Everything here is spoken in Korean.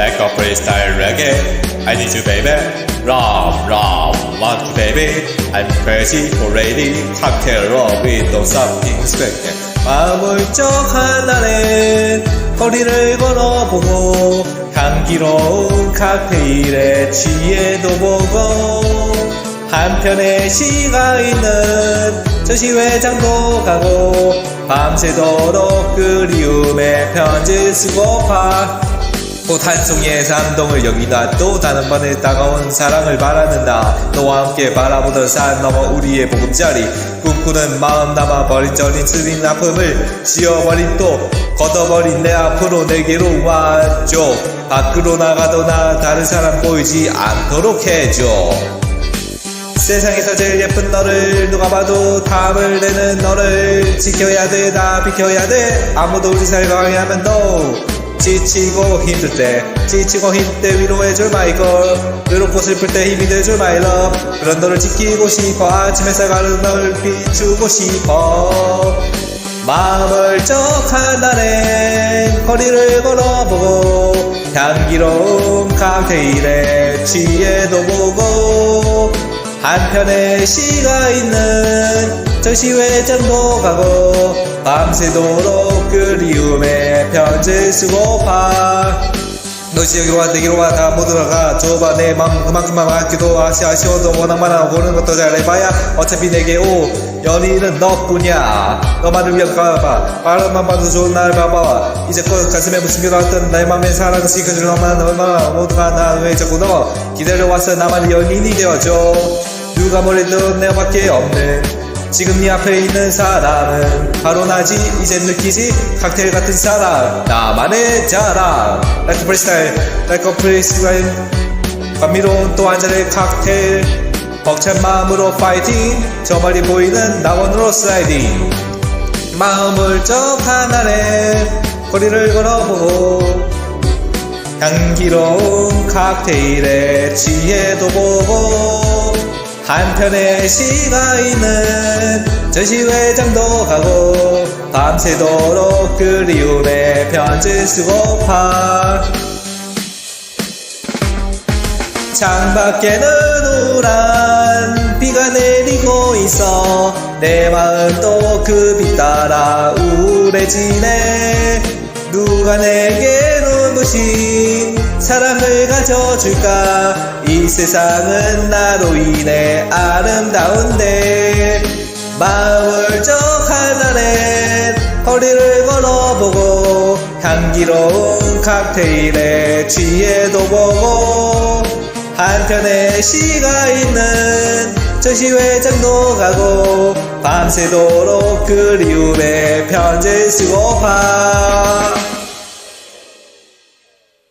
like a freestyle reggae. I need you, baby. Rum, rum, want you, baby. I'm crazy for lady. Cocktail with no something special. 마음을 쩍 하나는 거리를 걸어보고 향기로운 칵테일에 취해도 보고 한편에 시가 있는 전시회장도 가고 밤새도록 그리움에 편지 쓰고파 꽃한 송이의 감동을 여기다 또 다른 번에 따가운 사랑을 바라는다. 너와 함께 바라보던 산 넘어 우리의 보금자리. 꿈꾸는 마음 남아 버린 저린 스린 아픔을 지워버린 또 걷어버린 내 앞으로 내게로 와줘 밖으로 나가도 나 다른 사람 보이지 않도록 해줘. 세상에서 제일 예쁜 너를 누가 봐도 탐을 내는 너를 지켜야 돼 나 비켜야 돼. 아무도 우리 사이 방해하면 no 지치고 힘들 때 지치고 힘들 때 위로해줄 마이걸 외롭고 슬플 때 힘이 돼줄 마이러 그런 너를 지키고 싶어. 아침 햇살 가는 널 비추고 싶어. 마음을 쩍 하나는 거리를 걸어보고 향기로운 칵테일에 취해도 보고 한편에 시가 있는 전시회장도 가고 밤새도록 그리움에 편지 쓰고파 너시 여기로 와 내기로 와다 못 들어가. 좁아 내맘 그만큼만 맞기도 아쉬 아쉬워도 워낙만 보는 것도 잘해봐야 어차피 내게 오 연인은 너뿐이야. 너만을 위한 가봐. 바람만 봐도 좋은 날 봐봐. 이제껏 가슴에 묻힌겨놨던 내 맘의 사랑을 지켜줄 너만 얼마나. 모두가 나 왜 자꾸 너 기다려왔어. 나만의 연인이 되어줘. 누가 뭐래도 내밖에 없는 지금 네 앞에 있는 사람은 바로 나지. 이제 느끼지. 칵테일 같은 사랑 나만의 자랑. Freestyle Like a freestyle. 감미로운 또 한 잔의 칵테일. 벅찬 마음으로 파이팅 저 멀리 보이는 낙원으로 슬라이딩 마음을 쩍 하나에 거리를 걸어보고 향기로운 칵테일에 취해도 보고 한편에 시가 있는 전시회장도 가고 밤새도록 그리움에 편지 쓰고 파 창밖에는 우란 비가 내리고 있어 내 마음도 그 빛 따라 우울해지네. 누가 내게 눈부신 사랑을 가져줄까? 이 세상은 나로 인해 아름다운데 마음을 쩍 하나에 거리를 걸어보고 향기로운 칵테일에 취해도 보고 한편에 시가 있는 전시회장도 가고 밤새도록 그리움에 편지 쓰고파